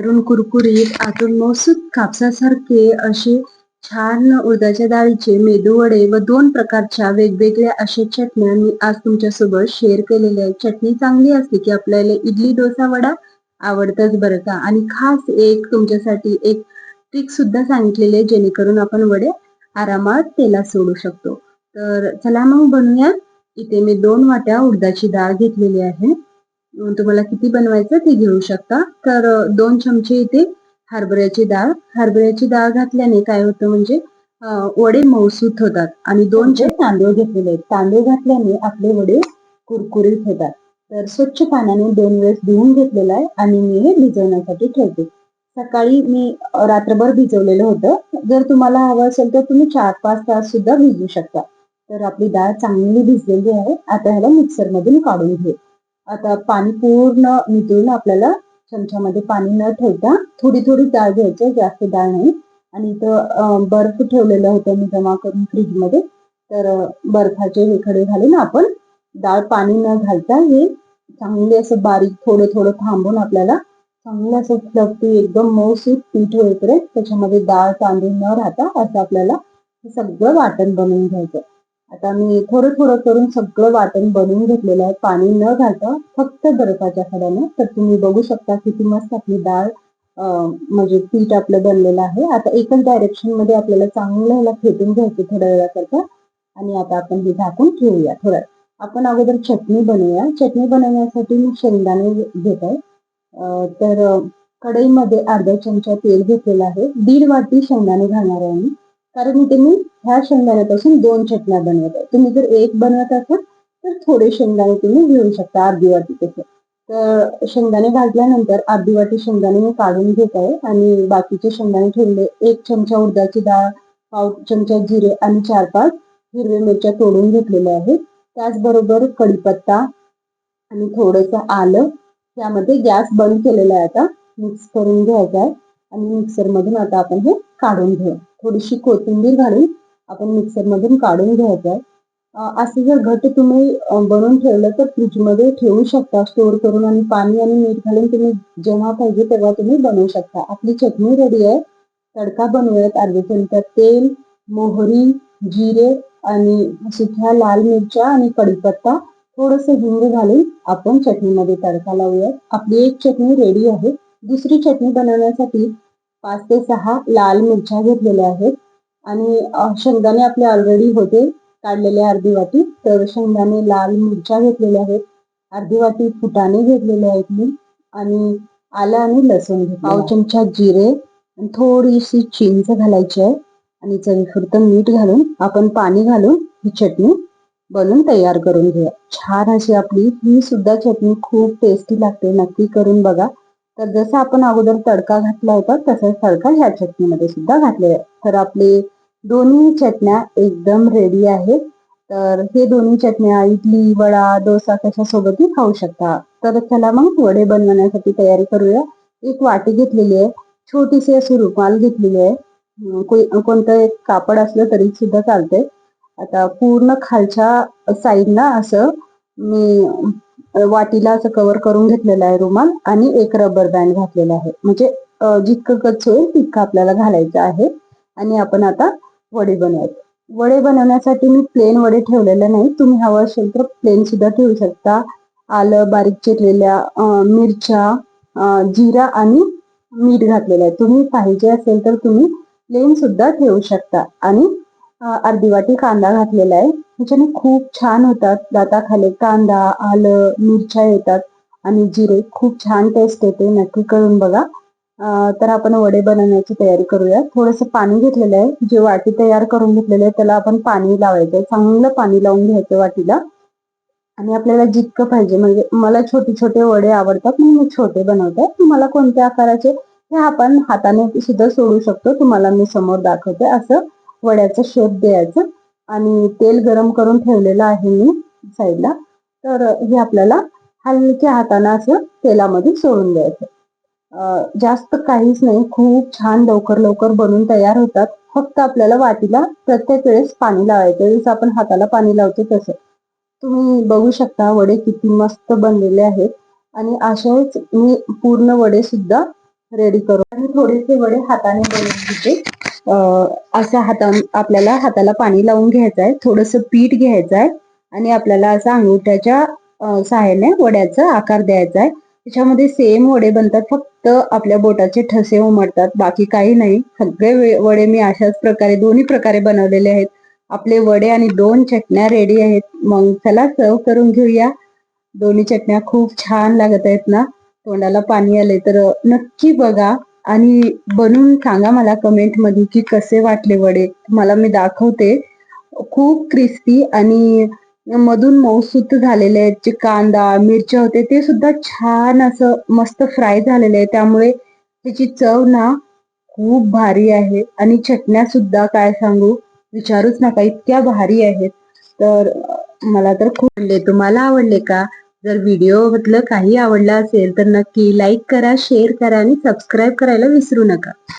बाहेरून कुरकुरीत आतून मौसूद कापसासारखे असे छान उडदाच्या डाळीचे मेदू वडे व दोन प्रकारच्या वेगवेगळ्या अशा चटण्या मी आज तुमच्यासोबत शेअर केलेल्या आहेत. चटणी चांगली असते की आपल्याला इडली डोसा वडा आवडतच बरं का? आणि खास एक तुमच्यासाठी एक ट्रिक सुद्धा सांगितलेली आहे जेणेकरून आपण वडे आरामात तेलात सोडू शकतो. तर चला मग बनवूया. इथे मी दोन वाट्या उडदाची डाळ घेतलेली आहे. तुम्हाला किती बनवायचं ते घेऊ शकता. तर दोन चमचे इथे हरभऱ्याची डाळ. हरभऱ्याची डाळ घातल्याने काय होतं म्हणजे वडे मौसूत होतात आणि दोन जे तांदूळ घेतलेले आहेत. तांदूळ घातल्याने आपले वडे कुरकुरीत होतात. तर स्वच्छ पाण्याने दोन वेळेस धुवून घेतलेला आहे आणि मी हे भिजवण्यासाठी ठेवते. सकाळी मी रात्रभर भिजवलेलं होतं. जर तुम्हाला हवं असेल तर तुम्ही चार पाच तास सुद्धा भिजवू शकता. तर आपली डाळ चांगली भिजलेली आहे. आता ह्याला मिक्सर मधून काढून घेऊ. आता पाणी पूर्ण नितळून आपल्याला चमच्यामध्ये पाणी न ठेवता थोडी थोडी डाळ घ्यायची जास्त डाळ नाही. आणि इथं बर्फ ठेवलेलं होतं मी जमा करून फ्रीजमध्ये तर बर्फाचे हे खडे घालून आपण डाळ पाणी न घालता हे चांगले असं बारीक थोडं थोडं थांबून आपल्याला चांगलं असं फ्लफी एकदम मऊसूत पीठ होईपर्यंत त्याच्यामध्ये डाळ तांदूळ न राहता असं आपल्याला हे सगळं वाटण बनवून घ्यायचं. आता मी थोडं थोडं करून सगळं वाटण बनवून घेतलेलं आहे. पाणी न घालता फक्त बर्फाच्या खड्याने तर तुम्ही बघू शकता किती मस्त आपली डाळ म्हणजे पीठ आपलं बनलेलं आहे. आता एकच डायरेक्शनमध्ये आपल्याला चांगलं ह्याला फेटून घ्यायचं थोड्या वेळाकरता. आणि आता आपण हे झाकून ठेवूया थोड्या आपण अगोदर चटणी बनवूया. चटणी बनवण्यासाठी मी शेंगदाणे घेत आहे तर कढईमध्ये अर्धा चमचा तेल घेतलेलं आहे. दीड वाटी शेंगदाणे घालणार आहे मी. कारण इथे मी ह्या शेंगदाण्यापासून दोन चटण्या बनवत आहे. तुम्ही जर एक बनवत असाल तर थोडे शेंगदाणे तुम्ही घेऊ शकता अर्धी वाटी तसे. तर शेंगदाणे भाजल्यानंतर अर्धी वाटी शेंगदाणे मी काढून घेत आहे आणि बाकीचे शेंगदाणे ठेवले. एक चमचा उडदाची डाळ पाव चमचा जिरे आणि चार पाच हिरव्या मिरच्या तोडून घेतलेल्या आहेत. त्याचबरोबर कढीपत्ता आणि थोडंसं आलं. त्यामध्ये गॅस बंद केलेला आहे आता. मिक्स करून घ्यायचा आहे. आणि मिक्सरमधून आता आपण हे काढून घ्या थोडीशी कोथिंबीर घालून आपण मिक्सर मधून काढून घ्यायचं आहे. असं जर घट तुम्ही बनवून ठेवलं तर फ्रीजमध्ये ठेवू शकता. स्टोअर करून आणि पाणी आणि मीठ घालून तुम्ही जेव्हा पाहिजे तेव्हा तुम्ही बनवू शकता. आपली चटणी रेडी आहे. तडका बनवूयात अर्धे चमचा तेल मोहरी जिरे आणि सुक्या लाल मिरच्या आणि कढीपत्ता थोडस हिंग घालून आपण चटणीमध्ये तडका लावूयात. आपली एक चटणी रेडी आहे. दुसरी चटणी बनवण्यासाठी पाच ते सहा लाल मिरच्या घेतलेल्या आहेत. आणि शेंगदाणे आपले ऑलरेडी होते काढलेले अर्धी वाटी. तर शेंगदाणे लाल मिरच्या घेतलेल्या आहेत. अर्धी वाटी फुटाणे घेतलेले आहेत मी. आणि आलं आणि लसूण पाव चमचा जिरे आणि थोडीशी चिंच घालायची आहे. आणि चवीपुरतं मीठ घालून आपण पाणी घालून ही चटणी बनवून तयार करून घेऊया. छान अशी आपली ही सुद्धा चटणी खूप टेस्टी लागते. नक्की करून बघा. तर जसं आपण अगोदर तडका घातला होता तसाच तडका ह्या चटणीमध्ये सुद्धा घातलेला आहे. तर आपले दोन्ही चटण्या एकदम रेडी आहेत. तर हे दोन्ही चटण्या इडली वडा डोसा कशासोबतही खाऊ शकता. तर चला मग वडे बनवण्यासाठी तयारी करूया. एक वाटी घेतलेली आहे. छोटीशी अशी रुमाल घेतलेली आहे. कोई- कोणतं एक कापड असलं तरी सुद्धा चालतंय. आता पूर्ण खालच्या साईडला असं मी वाटीला असं कव्हर करून घेतलेलं आहे रुमाल आणि एक रबर बँड घातलेला आहे. म्हणजे जितकं कच होईल तितकं आपल्याला घालायचं आहे. आणि आपण आता वडे बनवायचे वडे बनवण्यासाठी मी प्लेन वडे ठेवलेले नाही. तुम्ही हवं असेल तर प्लेन सुद्धा ठेवू शकता. आलं बारीक चिरलेल्या मिरच्या जिरा आणि मीठ घातलेलं आहे. तुम्ही पाहिजे असेल तर तुम्ही प्लेन सुद्धा ठेवू शकता. आणि अर्धी वाटी कांदा घातलेला आहे. त्याच्याने खूप छान होतात. दाताखाली कांदा आलं मिरच्या येतात आणि जिरे. खूप छान टेस्ट येते. नक्की करून बघा. तर आपण वडे बनवण्याची तयारी करूया थोडंसं पाणी घेतलेलं आहे. जे वाटी तयार करून घेतलेलं आहे त्याला आपण पाणी लावायचं चांगलं पाणी लावून घ्यायचं वाटीला. आणि आपल्याला जितकं पाहिजे. म्हणजे मला छोटे छोटे वडे आवडतात. म्हणून मी छोटे बनवते. तुम्हाला कोणत्या आकाराचे हे आपण हाताने सुद्धा सोडू शकतो. तुम्हाला मी समोर दाखवते. असं वड्याचं शेप द्यायचं. आणि तेल गरम करून ठेवलेलं आहे मी साईडला तर हे आपल्याला हलक्या हातानं असं तेलामध्ये सोडून द्यायचं. जास्त काहीच नाही खूप छान लवकर लवकर बनून तयार होतात. फक्त आपल्याला वाटीला प्रत्येक वेळेस पाणी लावायचं. जसं आपण हाताला पाणी लावतो तसं. तुम्ही बघू शकता वडे किती मस्त बनलेले आहेत. आणि असेच मी पूर्ण वडे सुद्धा रेडी करू आणि थोडेसे वडे हाताने बनवून घेते. असा हाता आपल्याला हाताला पाणी लावून घ्यायचं आहे थोडस पीठ घ्यायचं आहे आणि आपल्याला असं अंगुठ्याच्या सहाय्याने वड्याचा आकार द्यायचा आहे त्याच्यामध्ये सेम वडे बनतात फक्त आपल्या बोटाचे ठसे उमटतात बाकी काही नाही. सगळे वडे मी अशाच प्रकारे दोन्ही प्रकारे बनवलेले आहेत. आपले वडे आणि दोन चटण्या रेडी आहेत. मग चला सर्व करून घेऊया. दोन्ही चटण्या खूप छान लागत आहेत ना. तोंडाला पाणी आले तर नक्की बघा. आणि बनवून सांगा मला कमेंटमध्ये की कसे वाटले वडे? मला मी दाखवते. खूप क्रिस्पी आणि मधून मऊसूत झालेले आहेत जे कांदा मिरच्या होते ते सुद्धा छान असं मस्त फ्राय झालेले आहे त्यामुळे त्याची चव ना खूप भारी आहे. आणि चटण्या सुद्धा काय सांगू? विचारूच नका इतक्या भारी आहेत. तर मला तर खूप आवडले. तुम्हाला आवडले का? जर व्हिडिओ मधलं काही आवडलं असेल तर नक्की लाईक करा शेअर करा आणि सबस्क्राईब करायला विसरू नका.